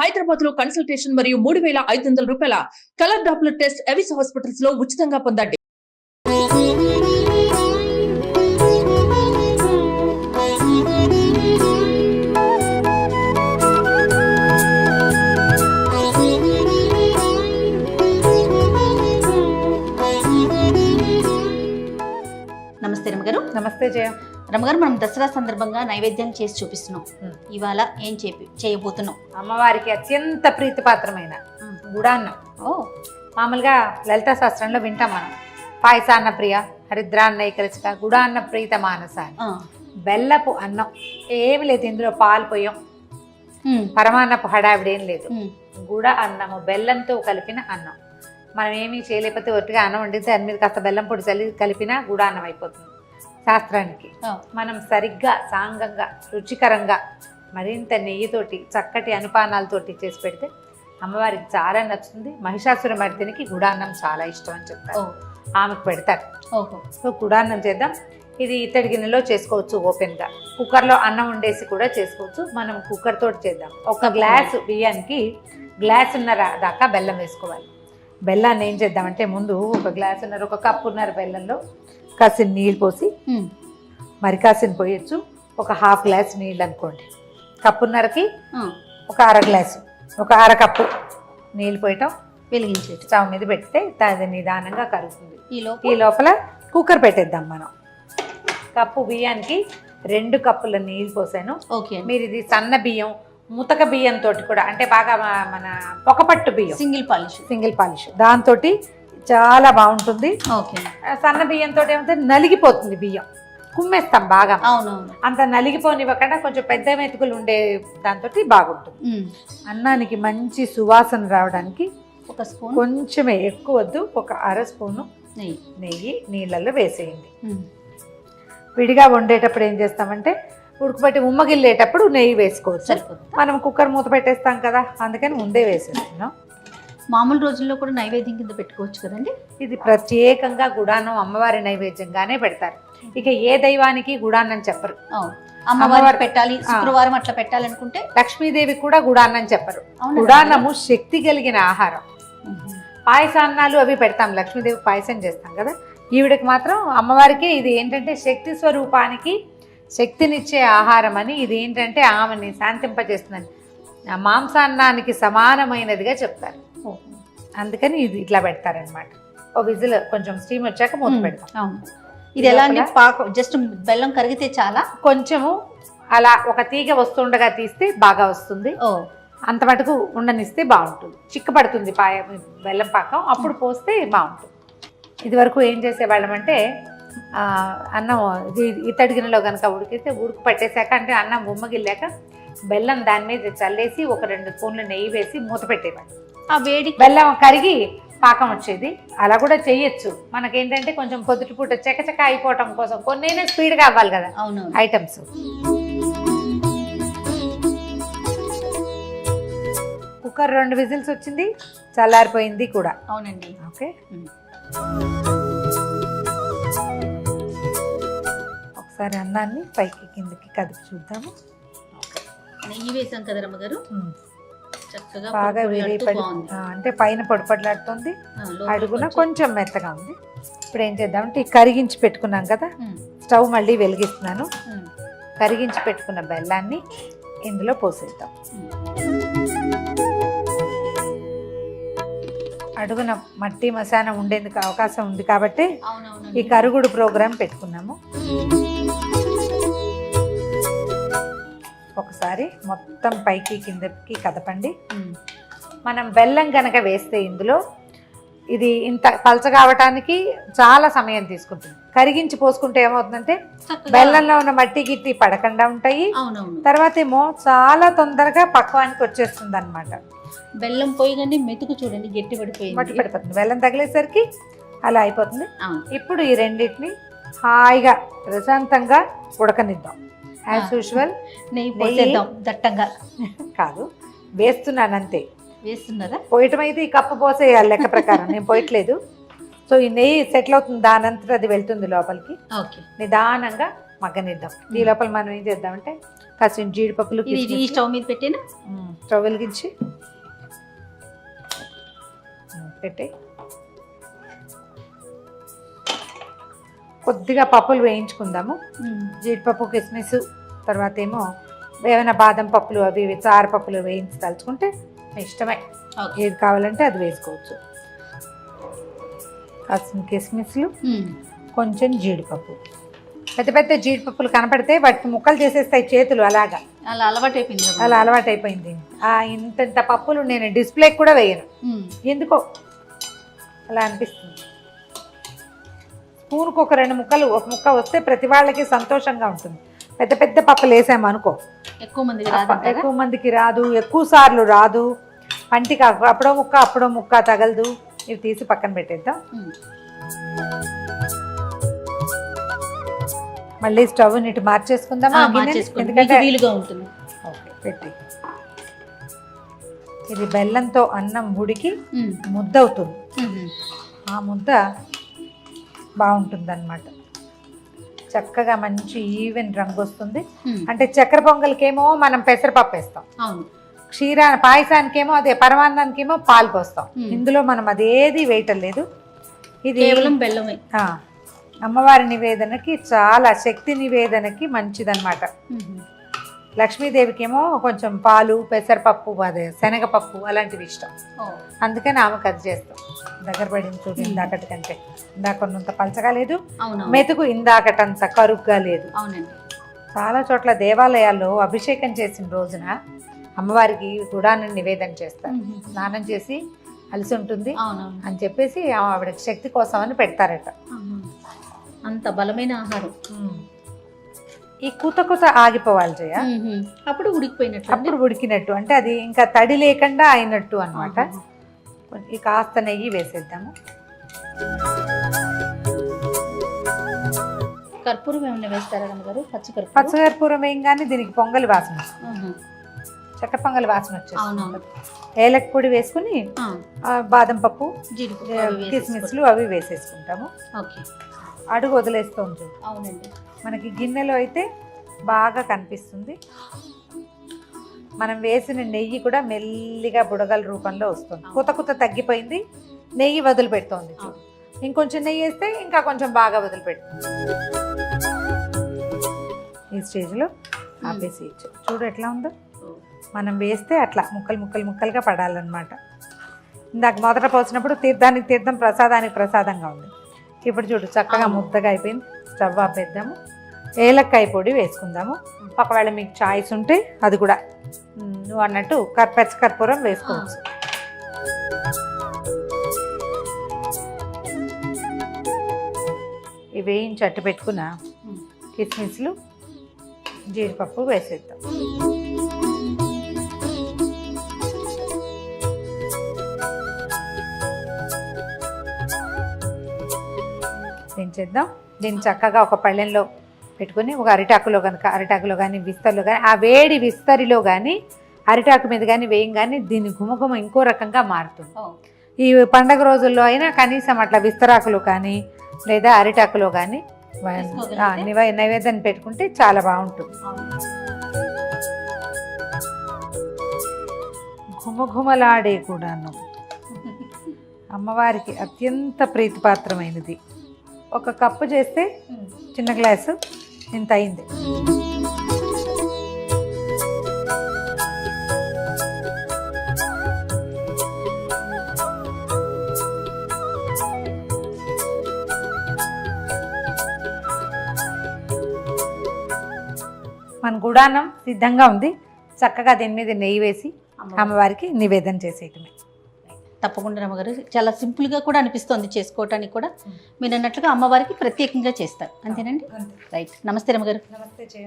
హైదరాబాద్లో కన్సల్టేషన్ మరియు మూడు వేల ఐదు వందల రూపాయల కలర్ డాప్లర్ టెస్ట్ ఎవిస్ హాస్పిటల్స్లో ఉచితంగా పొందండి. నమస్తే రమగారు. నమస్తే జయ. రమగారు మనం దసరా సందర్భంగా నైవేద్యం చేసి చూపిస్తున్నాం. ఇవాళ ఏం చేపి చేయబోతున్నాం. అమ్మవారికి అత్యంత ప్రీతిపాత్రమైన గుడాన్నం. ఓ. మామూలుగా లలిత శాస్త్రంలో వింటాం మనం. పాయసాన్న ప్రియ హరిద్రాన్న ఏకరచిక గుడాన్న ప్రీత మానస అని. బెల్లపు అన్నం. ఏమి లేదు ఇందులో పాలు పోయం. మ్. పరమాన్నపు హడావిడేం లేదు. గుడ అన్నము బెల్లంతో కలిపిన అన్నం. మనం ఏమీ చేయలేకపోతే ఒట్టిగా అన్నం వండితే దాని మీద కాస్త బెల్లం పొడి చల్లి కలిపిన గుడ అన్నం అయిపోతుంది. శాస్త్రానికి. మనం సరిగ్గా సాంగంగా రుచికరంగా మరింత నెయ్యితోటి చక్కటి అనుపానాలతోటి చేసి పెడితే అమ్మవారికి చాలా నచ్చుతుంది. మహిషాసుర మర్దినికి గుడాన్నం చాలా ఇష్టం అని చెప్తారు. ఆమెకు పెడతారు. సో గుడాన్నం చేద్దాం. ఇది ఇత్తడి గిన్నెలో చేసుకోవచ్చు ఓపెన్గా. కుక్కర్లో అన్నం వండేసి కూడా చేసుకోవచ్చు. మనం కుక్కర్ తోటి చేద్దాం. ఒక గ్లాసు బియ్యానికి గ్లాసున్నర దాకా బెల్లం వేసుకోవాలి. బెల్లాన్ని ఏం చేద్దామంటే ముందు ఒక గ్లాసున్నర ఒక కప్పున్నర బెల్లంలో కాసిన నీళ్ళు పోసి. మరి కాసిన పోయొచ్చు. ఒక హాఫ్ గ్లాస్ నీళ్ళు అనుకోండి. కప్పున్నరకి. ఒక అర గ్లాసు. ఒక అర కప్పు నీళ్ళు పోయటం వెలిగించేది స్టవ్ మీద పెడితే అది నిదానంగా కరుగుతుంది. ఈ ఈ లోపు లోపల కుక్కర్ పెట్టేద్దాం మనం. కప్పు బియ్యానికి రెండు కప్పుల నీళ్ళు పోసాను. ఓకే. మీరు ఇది సన్న బియ్యం ముతక బియ్యం తోటి కూడా అంటే బాగా మన పొకపట్టు బియ్యం. Single polish. Single polish. దాంతో చాలా బాగుంటుంది. సన్న బియ్యంతో ఏమైతే నలిగిపోతుంది బియ్యం. కుమ్మేస్తాం బాగా. అంత నలిగిపోనివ్వకుండా కొంచెం పెద్ద మెతుకులు ఉండే దాంతో బాగుంటుంది. అన్నానికి మంచి సువాసన రావడానికి ఒక స్పూన్. కొంచెమే ఎక్కువ వద్దు ఒక అర స్పూను నెయ్యి. నెయ్యి నీళ్ళల్లో వేసేయండి. విడిగా వండేటప్పుడు ఏం చేస్తామంటే ఉడకబెట్టి ఉమ్మగిల్లేటప్పుడు నెయ్యి వేసుకోవచ్చు. మనం కుక్కర్ మూత పెట్టేస్తాం కదా అందుకని ముందే వేసేస్తున్నాం. మామూలు రోజుల్లో కూడా నైవేద్యం కింద పెట్టుకోవచ్చు కదండి? ఇది ప్రత్యేకంగా గుడాన్నం అమ్మవారి నైవేద్యంగానే పెడతారు. ఇక ఏ దైవానికి గుడాన్నం చెప్పరు. అమ్మవారి- పెట్టాలి శుక్రవారం అట్లా పెట్టాలనుకుంటే? లక్ష్మీదేవి కూడా గుడాన్నం చెప్పరు? గుడాన్నము శక్తి కలిగిన ఆహారం. పాయసాన్నాలు అవి పెడతాం. లక్ష్మీదేవి పాయసం చేస్తాం కదా. ఈవిడకి మాత్రం అమ్మవారికి ఇది ఏంటంటే శక్తి స్వరూపానికి శక్తినిచ్చే ఆహారం అని ఇది ఏంటంటే ఆమెని శాంతింపజేస్తుందని. మాంసాన్నానికి సమానమైనదిగా చెప్తారు. అందుకని ఇది ఇట్లా పెడతారనమాట ఓ విజిల్ కొంచెం స్టీమ్ వచ్చాక మూత. పెడతాం. అవును. ఇది ఎలా అండి? పాక జస్ట్ బెల్లం కరిగితే చాలా? కొంచెము అలా ఒక తీగ వస్తుండగా తీస్తే బాగా వస్తుంది. ఓ. అంత మటుకు ఉండనిస్తే బాగుంటుంది. చిక్కపడుతుంది పాయ బెల్లం పాకం. అప్పుడు పోస్తే బాగుంటుంది. ఇది వరకు ఏం చేసేవాళ్ళం అంటే అన్నం ఇది ఇత్తడి గిన్నెలో కనుక ఉడికితే ఉడుకు పట్టేశాక అంటే అన్నం ఉమ్మగిల్లాక బెల్లం దాని మీద చల్లేసి ఒక రెండు స్పూన్లు నెయ్యి వేసి మూత పెట్టేవాళ్ళు. ఆ వేడి బెల్లం కరిగి పాకం వచ్చేది. అలా కూడా చేయొచ్చు మనకేంటంటే కొంచెం పొద్దుటిపూట చకచక అయిపోవటం కోసం కొన్నైనా స్పీడ్గా అవ్వాలి కదా. అవునవును. ఐటమ్స్ కుక్కర్ రెండు విజిల్స్ వచ్చింది. చల్లారిపోయింది కూడా. అవునండి. ఓకే. ఒకసారి అన్నాన్ని పైకి కిందకి కదిపి చూద్దాము. నెయ్యి వేసాం కదా రమ్మగారు? మ్. చక్కగా బాగా పొడిలాడుతూ పడి అంటే పైన పొడిపట్లాడుతుంది. లోపల అడుగున కొంచెం- మెత్తగా ఉంది. ఇప్పుడు ఏం చేద్దామంటే ఈ కరిగించి పెట్టుకున్నాం కదా? స్టవ్ మళ్ళీ వెలిగిస్తున్నాను. కరిగించి పెట్టుకున్న బెల్లాన్ని ఇందులో పోసేద్దాం. అడుగున మట్టి మసాన ఉండేందుకు అవకాశం ఉంది కాబట్టి ఈ కరుగుడు ప్రోగ్రాం పెట్టుకున్నాము. ఒకసారి మొత్తం పైకి కిందకి కదపండి. మనం బెల్లం కనుక వేస్తే ఇందులో ఇది ఇంత పలచ కావటానికి చాలా సమయం తీసుకుంటుంది. కరిగించి పోసుకుంటే ఏమవుతుందంటే బెల్లంలో ఉన్న మట్టి గిట్టి పడకుండా ఉంటాయి. తర్వాత ఏమో చాలా తొందరగా పక్వానికి వచ్చేస్తుంది అనమాట బెల్లం పోయగానే మెతుకు చూడండి గట్టి మట్టి పడిపోయింది పడిపోతుంది. బెల్లం తగిలేసరికి అలా అయిపోతుంది. ఇప్పుడు ఈ రెండింటిని హాయిగా ప్రశాంతంగా ఉడకనిద్దాం. యాజ్ ఆ. యూజువల్ నెయ్యి పోసేద్దాం దట్టంగా. కాదు వేస్తున్నాను అంతే వేస్తున్నారా? పోయటం అయితే ఈ కప్పు పోసేయాలి లెక్క ప్రకారం నేను పోయట్లేదు. సో ఈ నెయ్యి సెటిల్ అవుతుంది దానంతట అది వెళ్తుంది లోపలికి. ఓకే. నిదానంగా మగ్గనిద్దాం. ఈ లోపల మనం ఏం చేద్దామంటే కాసిన జీడిపప్పులు ఈ. స్టవ్ మీద పెట్టేనా? ఉమ్, స్టవ్ వెలిగించి ఉమ్, పెట్టి కొద్దిగా పప్పులు వేయించుకుందాము. జీడిపప్పు కిస్మిస్ తర్వాత ఏమో ఏమైనా బాదం పప్పులు అవి ఇవి చారు పప్పులు వేయించి తలుచుకుంటే ఇష్టమే. ఏది కావాలంటే అది వేసుకోవచ్చు. కాసిన కిస్మిస్లు కొంచెం జీడిపప్పు. పెద్ద పెద్ద జీడిపప్పులు కనపడితే వాటిని ముక్కలు చేసేస్తాయి చేతులు అలాగా. అలా అలవాటు అయిపోయింది అలా అలవాటు అయిపోయింది. ఇంత పప్పులు నేను డిస్ప్లేకి కూడా వేయను. ఎందుకో? అలా అనిపిస్తుంది. స్పూన్కి ఒక రెండు ముక్కలు ఒక ముక్క వస్తే ప్రతి వాళ్ళకి సంతోషంగా ఉంటుంది. పెద్ద పెద్ద పప్పులు వేసాము అనుకో. ఎక్కువ మందికి రాదంటారా ఎక్కువ మందికి రాదు ఎక్కువ సార్లు రాదు. పంటికి అప్ప- అప్పుడో ముక్క అప్పుడో ముక్క తగలదు. ఇవి తీసి పక్కన పెట్టేద్దాం. మళ్ళీ స్టవ్ ఇటు మార్చేసుకుందామా? ఎందుకంటే వీలుగా ఉంటుంది. ఓకే పెట్టి. ఇది బెల్లంతో అన్నం ఉడికి ఉమ్. ముద్ద అవుతుంది ఉమ్. ఆ ముద్ద బాగుంటుంది అనమాట చక్కగా మంచి ఈవెన్ రంగు వస్తుంది. అంటే చక్కెర పొంగల్కేమో మనం పెసరపప్పు వేస్తాం. అవును. క్షీర పాయసానికేమో అదే పరమాన్నానికేమో పాలు పోస్తాం. ఇందులో మనం అదేది వేయటం లేదు. ఇది కేవలం బెల్లమే. ఆ, అమ్మవారి నివేదనకి చాలా శక్తి నివేదనకి మంచిదన్నమాట. ఉమ్. లక్ష్మీదేవికి ఏమో కొంచెం పాలు పెసరపప్పు అదే శనగపప్పు అలాంటివి ఇష్టం. అందుకని ఆమెకు అది చేస్తాం. దగ్గర పడింది చూడు ఇందాకటి కంటే. ఇందాక ఉన్నంత పలచగా లేదు. మెతుకు ఇందాకటంత కరుగ్గా లేదు. అవునండి. చాలా చోట్ల దేవాలయాల్లో అభిషేకం చేసిన రోజున అమ్మవారికి గుడాన్ని నివేదన చేస్తారు. స్నానం చేసి అలసి ఉంటుంది అని చెప్పేసి ఆవిడకి శక్తి కోసం అని పెడతారట. అంత బలమైన ఆహారం. ఈ కూత కూత ఆగిపోవాలి జయ. అప్పుడు ఉడికిపోయినట్లు అప్పుడు ఉడికినట్టు. అంటే అది ఇంకా తడి లేకుండా అయినట్టు అన్నమాట. ఈ కాస్త నెయ్యి వేసేద్దాము. కర్పూరం ఏమైనా వేస్తారా అమ్మగారు? పచ్చి కర్పూరం? పచ్చకర్పూరం వేయంగానే దీనికి పొంగలి వాసన. చక్కెర పొంగలి వాసన వచ్చేస్తుంది. ఏలక్ పొడి వేసుకుని బాదం పప్పు. కిస్మిస్లు అవి వేసేసుకుంటాము. ఓకే. అడుగు వదిలేస్తాం చూడు అవునండి. మనకి గిన్నెలో అయితే బాగా కనిపిస్తుంది. మనం వేసిన నెయ్యి కూడా మెల్లిగా బుడగల రూపంలో వస్తుంది. కుత కుత తగ్గిపోయింది. నెయ్యి వదిలిపెడుతోంది. ఇంకొంచెం నెయ్యి వేస్తే ఇంకా కొంచెం బాగా వదిలిపెడుతుంది. ఈ స్టేజ్లో ఆపేసి చూడు ఎట్లా ఉందో. మనం వేస్తే అట్లా ముక్కలు ముక్కలు ముక్కలుగా పడాలన్నమాట. ఇందాక మొదట పోసినప్పుడు తీర్థానికి తీర్థం ప్రసాదానికి ప్రసాదంగా ఉంది. ఇప్పుడు చూడు చక్కగా. ముద్దగా అయిపోయింది. స్టవ్ ఆపేద్దాము. ఏలక్కాయ పొడి వేసుకుందాము. ఒకవేళ మీకు చాయిస్ ఉంటే అది కూడా నువ్వు అన్నట్టు కర్ పచ్చ కర్పూరం వేసుకోవచ్చు. ఇవి వేయించి అట్టు పెట్టుకున్న. కిస్మిస్లు జీడిపప్పు వేసేద్దాం. ఏం చేద్దాం దీన్ని చక్కగా ఒక పళ్ళెంలో పెట్టుకొని ఒక అరిటాకులో కనుక అరిటాకులో కానీ విస్తరిలో కానీ ఆ వేడి విస్తరిలో కానీ అరిటాకు మీద కానీ వేయం కానీ దీని గుమగుమ ఇంకో రకంగా మారుతుంది. ఈ పండగ రోజుల్లో అయినా కనీసం అట్లా విస్తరాకులు కానీ లేదా అరిటాకులో కానీ వేసుకోగలిగితే? నివై నైవేద్యం పెట్టుకుంటే చాలా బాగుంటుంది. ఘుమఘుమలాడే కూడాను అమ్మవారికి అత్యంత ప్రీతిపాత్రమైనది ఒక కప్పు చేస్తే. చిన్న గ్లాసు ఇంత అయింది మన గుడానం సిద్ధంగా ఉంది చక్కగా దీని మీద నెయ్యి వేసి అమ్మవారు. అమ్మవారికి నివేదన చేసేయటమే తప్పకుండా అమ్మగారు చాలా సింపుల్గా కూడా అనిపిస్తుంది చేసుకోవటానికి కూడా. మీరు అన్నట్లుగా అమ్మవారికి ప్రత్యేకంగా చేస్తారు. అంతేనండి? రైట్. నమస్తే అమ్మగారు నమస్తే జయ.